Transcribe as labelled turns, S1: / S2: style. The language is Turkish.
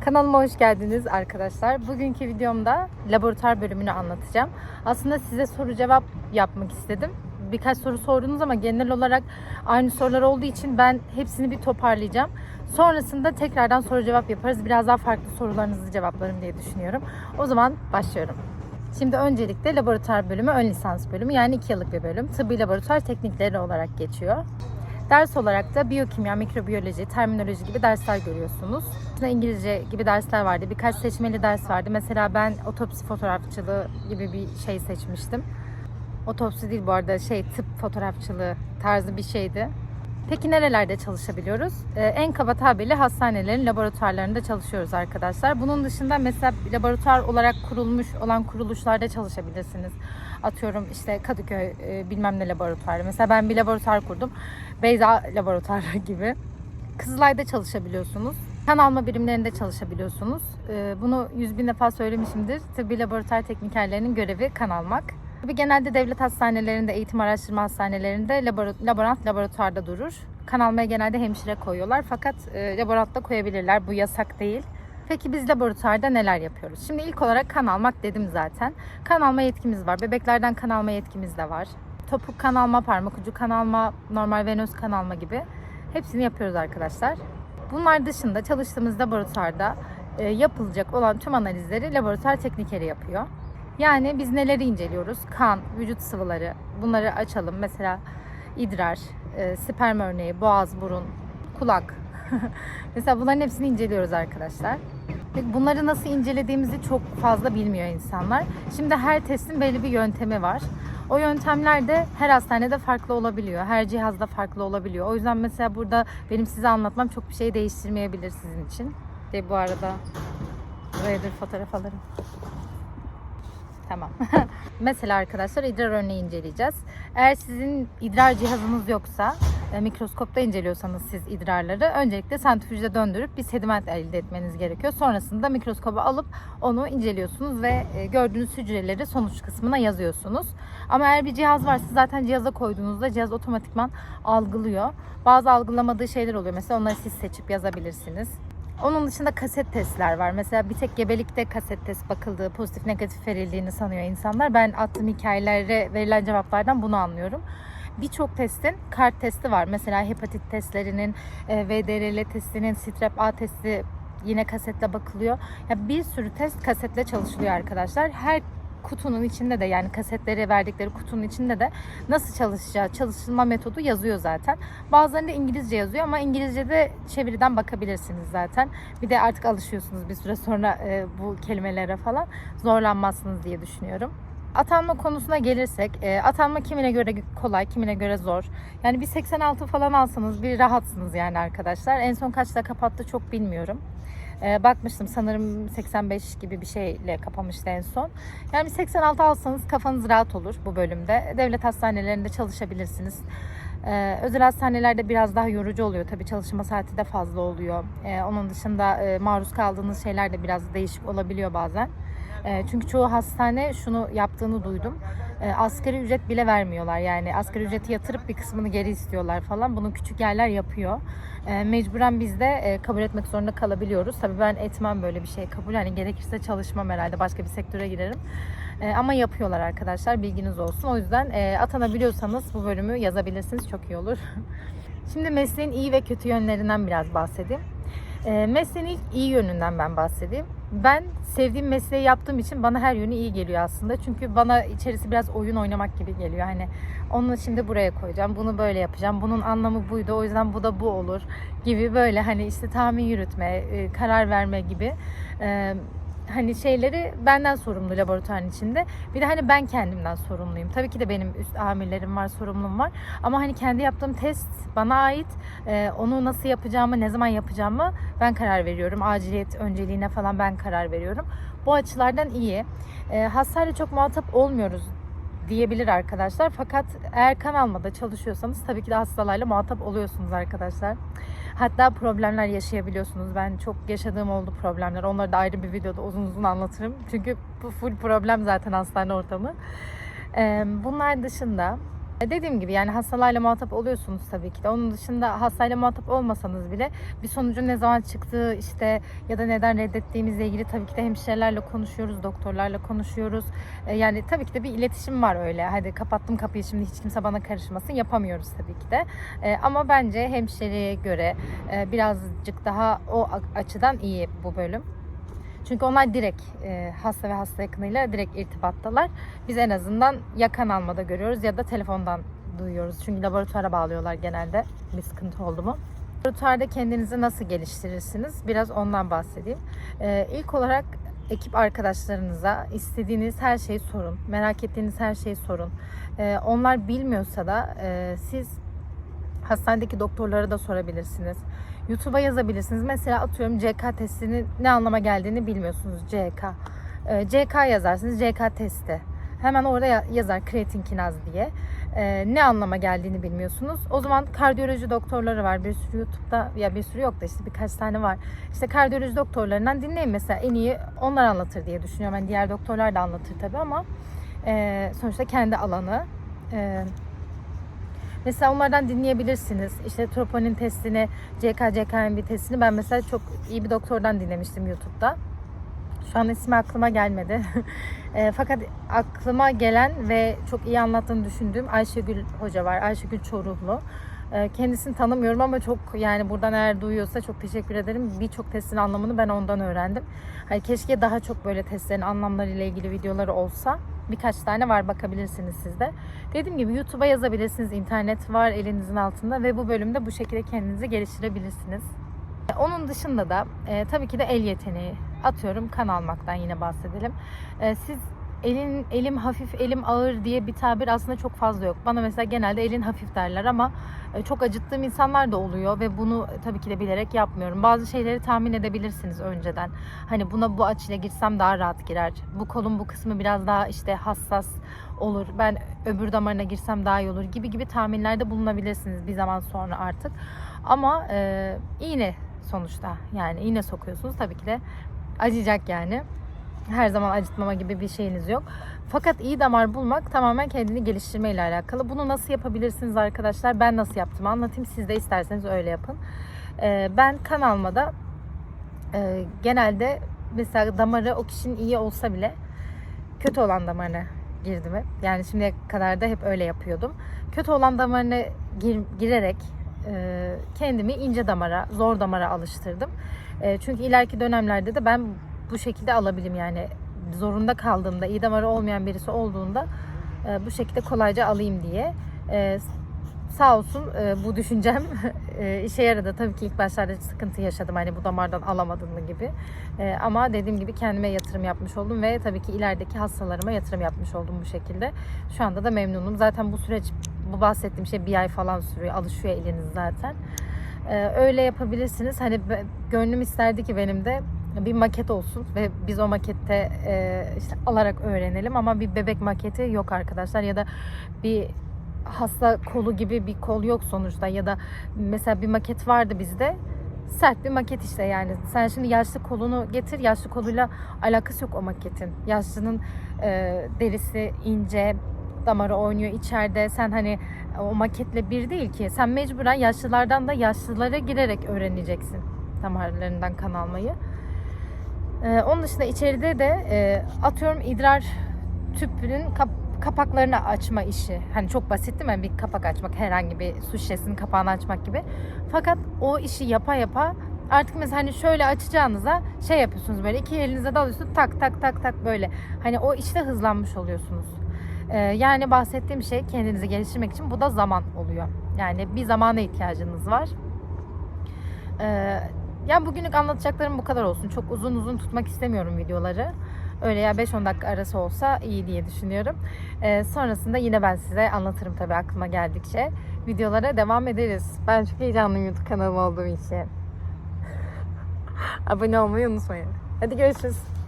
S1: Kanalıma hoş geldiniz arkadaşlar. Bugünkü videomda laboratuvar bölümünü anlatacağım. Aslında size soru cevap yapmak istedim. Birkaç soru sordunuz ama genel olarak aynı sorular olduğu için ben hepsini bir toparlayacağım. Sonrasında tekrardan soru cevap yaparız. Biraz daha farklı sorularınızı cevaplarım diye düşünüyorum. O zaman başlıyorum. Şimdi öncelikle laboratuvar bölümü ön lisans bölümü yani 2 yıllık bir bölüm. Tıbbi laboratuvar teknikleri olarak geçiyor. Ders olarak da biyokimya, mikrobiyoloji, terminoloji gibi dersler görüyorsunuz. İngilizce gibi dersler vardı. Birkaç seçmeli ders vardı. Mesela ben otopsi fotoğrafçılığı gibi bir şey seçmiştim. Otopsi değil bu arada şey tıp fotoğrafçılığı tarzı bir şeydi. Peki nerelerde çalışabiliyoruz? Ee, en kaba tabirle hastanelerin laboratuvarlarında çalışıyoruz arkadaşlar. Bunun dışında mesela laboratuvar olarak kurulmuş olan kuruluşlarda çalışabilirsiniz. Atıyorum işte Kadıköy e, bilmem ne laboratuvarı. Mesela ben bir laboratuvar kurdum. Beyza laboratuvarı gibi. Kızılay'da çalışabiliyorsunuz. Kan alma birimlerinde çalışabiliyorsunuz. Ee, bunu yüz bin defa söylemişimdir. Tıbbi laboratuvar teknikerlerinin görevi kan almak. Tabii genelde devlet hastanelerinde, eğitim araştırma hastanelerinde labora- laborant laboratuvarda durur. Kan almaya genelde hemşire koyuyorlar fakat e, laborant da koyabilirler. Bu yasak değil. Peki biz laboratuvarda neler yapıyoruz? Şimdi ilk olarak kan almak dedim zaten. Kan alma yetkimiz var. Bebeklerden kan alma yetkimiz de var. Topuk kan alma, parmak ucu kan alma, normal venöz kan alma gibi hepsini yapıyoruz arkadaşlar. Bunlar dışında çalıştığımız laboratuvarda e, yapılacak olan tüm analizleri laboratuvar teknikeri yapıyor. Yani biz neleri inceliyoruz? Kan, vücut sıvıları. Bunları açalım. Mesela idrar, e, sperm örneği, boğaz, burun, kulak. Mesela bunların hepsini inceliyoruz arkadaşlar. Bunları nasıl incelediğimizi çok fazla bilmiyor insanlar. Şimdi her testin belli bir yöntemi var. O yöntemler de her hastanede farklı olabiliyor. Her cihazda farklı olabiliyor. O yüzden mesela burada benim size anlatmam çok bir şey değiştirmeyebilir sizin için. Ve bu arada buraya bir fotoğraf alırım. Tamam. Mesela arkadaşlar idrar örneği inceleyeceğiz. Eğer sizin idrar cihazınız yoksa e, mikroskopta inceliyorsanız siz idrarları öncelikle santrifüjde döndürüp bir sediment elde etmeniz gerekiyor. Sonrasında mikroskoba alıp onu inceliyorsunuz ve e, gördüğünüz hücreleri sonuç kısmına yazıyorsunuz. Ama eğer bir cihaz varsa zaten cihaza koyduğunuzda cihaz otomatikman algılıyor. Bazı algılamadığı şeyler oluyor. Mesela onları siz seçip yazabilirsiniz. Onun dışında kaset testler var. Mesela bir tek gebelikte kaset test bakıldığı, pozitif negatif verildiğini sanıyor insanlar. Ben attığım hikayelere verilen cevaplardan bunu anlıyorum. Birçok testin kart testi var. Mesela hepatit testlerinin, e, VDRL testinin, strep A testi yine kasetle bakılıyor. Ya bir sürü test kasetle çalışılıyor arkadaşlar. Her kutunun içinde de yani kasetleri verdikleri kutunun içinde de nasıl çalışacağı, çalışılma metodu yazıyor zaten. Bazılarında İngilizce yazıyor ama İngilizce'de çeviriden bakabilirsiniz zaten. Bir de artık alışıyorsunuz bir süre sonra e, bu kelimelere falan zorlanmazsınız diye düşünüyorum. Atanma konusuna gelirsek, e, atanma kimine göre kolay, kimine göre zor. Yani bir 86 falan alsanız bir rahatsınız yani arkadaşlar. En son kaçta kapattı çok bilmiyorum. E, bakmıştım sanırım 85 gibi bir şeyle kapamıştı en son. Yani bir 86 alsanız kafanız rahat olur bu bölümde. Devlet hastanelerinde çalışabilirsiniz. Ee, özel hastanelerde biraz daha yorucu oluyor. Tabii çalışma saati de fazla oluyor. Ee, onun dışında e, maruz kaldığınız şeyler de biraz değişik olabiliyor bazen. Ee, çünkü çoğu hastane şunu yaptığını duydum. Ee, asgari ücret bile vermiyorlar. Yani asgari ücreti yatırıp bir kısmını geri istiyorlar falan. Bunu küçük yerler yapıyor. Ee, mecburen biz de e, kabul etmek zorunda kalabiliyoruz. Tabii ben etmem böyle bir şey kabul. Hani gerekirse çalışmam herhalde. Başka bir sektöre girerim. Ee, ama yapıyorlar arkadaşlar. Bilginiz olsun. O yüzden e, atanabiliyorsanız bu bölümü yazabilirsiniz. Çok iyi olur. Şimdi mesleğin iyi ve kötü yönlerinden biraz bahsedeyim. E, mesleğin ilk iyi yönünden ben bahsedeyim. Ben sevdiğim mesleği yaptığım için bana her yönü iyi geliyor aslında. Çünkü bana içerisi biraz oyun oynamak gibi geliyor. Hani onu şimdi buraya koyacağım, bunu böyle yapacağım. Bunun anlamı buydu, o yüzden bu da bu olur gibi böyle hani işte tahmin yürütme, e, karar verme gibi hani şeyleri benden sorumlu laboratuvarın içinde. Bir de hani ben kendimden sorumluyum. Tabii ki de benim üst amirlerim var, sorumlum var. Ama hani kendi yaptığım test bana ait. Ee, onu nasıl yapacağımı, ne zaman yapacağımı ben karar veriyorum. Aciliyet önceliğine falan ben karar veriyorum. Bu açılardan iyi. Ee, hastayla çok muhatap olmuyoruz diyebilir arkadaşlar. Fakat eğer kan almada çalışıyorsanız tabii ki de hastalarla muhatap oluyorsunuz arkadaşlar. Hatta problemler yaşayabiliyorsunuz. Ben çok yaşadığım oldu problemler. Onları da ayrı bir videoda uzun uzun anlatırım. Çünkü bu full problem zaten hastane ortamı. Bunlar dışında Dediğim gibi yani hastalarla muhatap oluyorsunuz tabii ki de. Onun dışında hastayla muhatap olmasanız bile bir sonucun ne zaman çıktığı işte ya da neden reddettiğimizle ilgili tabii ki de hemşirelerle konuşuyoruz, doktorlarla konuşuyoruz. E, Yani tabii ki de bir iletişim var öyle. Hadi kapattım kapıyı şimdi hiç kimse bana karışmasın yapamıyoruz tabii ki de. E, Ama bence hemşireye göre e, birazcık daha o açıdan iyi bu bölüm. Çünkü onlar direkt e, hasta ve hasta yakınıyla direkt irtibattalar. Biz en azından ya kan almada görüyoruz ya da telefondan duyuyoruz. Çünkü laboratuvara bağlıyorlar genelde bir sıkıntı oldu mu. Laboratuvarda kendinizi nasıl geliştirirsiniz? Biraz ondan bahsedeyim. Ee, ilk olarak ekip arkadaşlarınıza istediğiniz her şeyi sorun. Merak ettiğiniz her şeyi sorun. Ee, onlar bilmiyorsa da e, siz hastanedeki doktorlara da sorabilirsiniz. YouTube'a yazabilirsiniz. Mesela atıyorum CK testinin ne anlama geldiğini bilmiyorsunuz. CK. Ee, CK yazarsınız. CK testi. Hemen orada ya- yazar kreatin kinaz diye. Ee, ne anlama geldiğini bilmiyorsunuz. O zaman kardiyoloji doktorları var. Bir sürü YouTube'da ya bir sürü yok da işte birkaç tane var. İşte kardiyoloji doktorlarından dinleyin mesela. En iyi onlar anlatır diye düşünüyorum. Yani diğer doktorlar da anlatır tabii ama e, sonuçta kendi alanı. E, Mesela onlardan dinleyebilirsiniz. İşte troponin testini, CK, CKMB testini ben mesela çok iyi bir doktordan dinlemiştim YouTube'da. Şu an ismi aklıma gelmedi. E, fakat aklıma gelen ve çok iyi anlattığını düşündüğüm Ayşegül Hoca var. Ayşegül Çoruhlu. E, kendisini tanımıyorum ama çok yani buradan eğer duyuyorsa çok teşekkür ederim. Birçok testin anlamını ben ondan öğrendim. Hani keşke daha çok böyle testlerin anlamlarıyla ilgili videoları olsa. Birkaç tane var bakabilirsiniz siz de. Dediğim gibi YouTube'a yazabilirsiniz. İnternet var elinizin altında ve bu bölümde bu şekilde kendinizi geliştirebilirsiniz. Onun dışında da e, tabii ki de el yeteneği. Atıyorum kan almaktan yine bahsedelim. E, siz elin elim hafif, elim ağır diye bir tabir aslında çok fazla yok. Bana mesela genelde elin hafif derler ama e, çok acıttığım insanlar da oluyor ve bunu e, tabii ki de bilerek yapmıyorum. Bazı şeyleri tahmin edebilirsiniz önceden. Hani buna bu açıyla girsem daha rahat girer. Bu kolun bu kısmı biraz daha işte hassas olur. Ben öbür damarına girsem daha iyi olur gibi gibi tahminlerde bulunabilirsiniz bir zaman sonra artık. Ama e, iğne sonuçta yani iğne sokuyorsunuz tabii ki de acıyacak yani. Her zaman acıtmama gibi bir şeyiniz yok. Fakat iyi damar bulmak tamamen kendini geliştirme ile alakalı. Bunu nasıl yapabilirsiniz arkadaşlar? Ben nasıl yaptım anlatayım. Siz de isterseniz öyle yapın. Ee, ben kan almada e, genelde mesela damarı o kişinin iyi olsa bile kötü olan damarına girdim hep. Yani şimdiye kadar da hep öyle yapıyordum. Kötü olan damarına gir- girerek e, kendimi ince damara, zor damara alıştırdım. E, çünkü ileriki dönemlerde de ben bu şekilde alabileyim yani zorunda kaldığımda, iyi damarı olmayan birisi olduğunda e, bu şekilde kolayca alayım diye. E, sağ olsun e, bu düşüncem e, işe yaradı. Tabii ki ilk başlarda sıkıntı yaşadım hani bu damardan alamadım mı gibi. E, ama dediğim gibi kendime yatırım yapmış oldum ve tabii ki ilerideki hastalarıma yatırım yapmış oldum bu şekilde. Şu anda da memnunum. Zaten bu süreç bu bahsettiğim şey bir ay falan sürüyor. Alışıyor eliniz zaten. E, öyle yapabilirsiniz. Hani gönlüm isterdi ki benim de bir maket olsun ve biz o makette e, işte alarak öğrenelim ama bir bebek maketi yok arkadaşlar ya da bir hasta kolu gibi bir kol yok sonuçta ya da mesela bir maket vardı bizde sert bir maket işte yani. Sen şimdi yaşlı kolunu getir yaşlı koluyla alakası yok o maketin. Yaşlının e, derisi ince damarı oynuyor içeride. Sen hani o maketle bir değil ki. Sen mecburen yaşlılardan da yaşlılara girerek öğreneceksin damarlarından kan almayı. Ee, onun dışında içeride de e, atıyorum idrar tüpünün kap- kapaklarını açma işi. Hani çok basit değil mi? Bir kapak açmak, herhangi bir su şişesinin kapağını açmak gibi. Fakat o işi yapa yapa artık mesela hani şöyle açacağınıza şey yapıyorsunuz böyle iki elinize dalıyorsunuz tak tak tak tak böyle. Hani o işte hızlanmış oluyorsunuz. Ee, yani bahsettiğim şey kendinizi geliştirmek için bu da zaman oluyor. Yani bir zamana ihtiyacınız var. Ee, yani bugünlük anlatacaklarım bu kadar olsun. Çok uzun uzun tutmak istemiyorum videoları. Öyle ya 5-10 dakika arası olsa iyi diye düşünüyorum. Ee, sonrasında yine ben size anlatırım tabii aklıma geldikçe. Videolara devam ederiz. Ben çok heyecanlıyım YouTube kanalım olduğum için. Abone olmayı unutmayın. Hadi görüşürüz.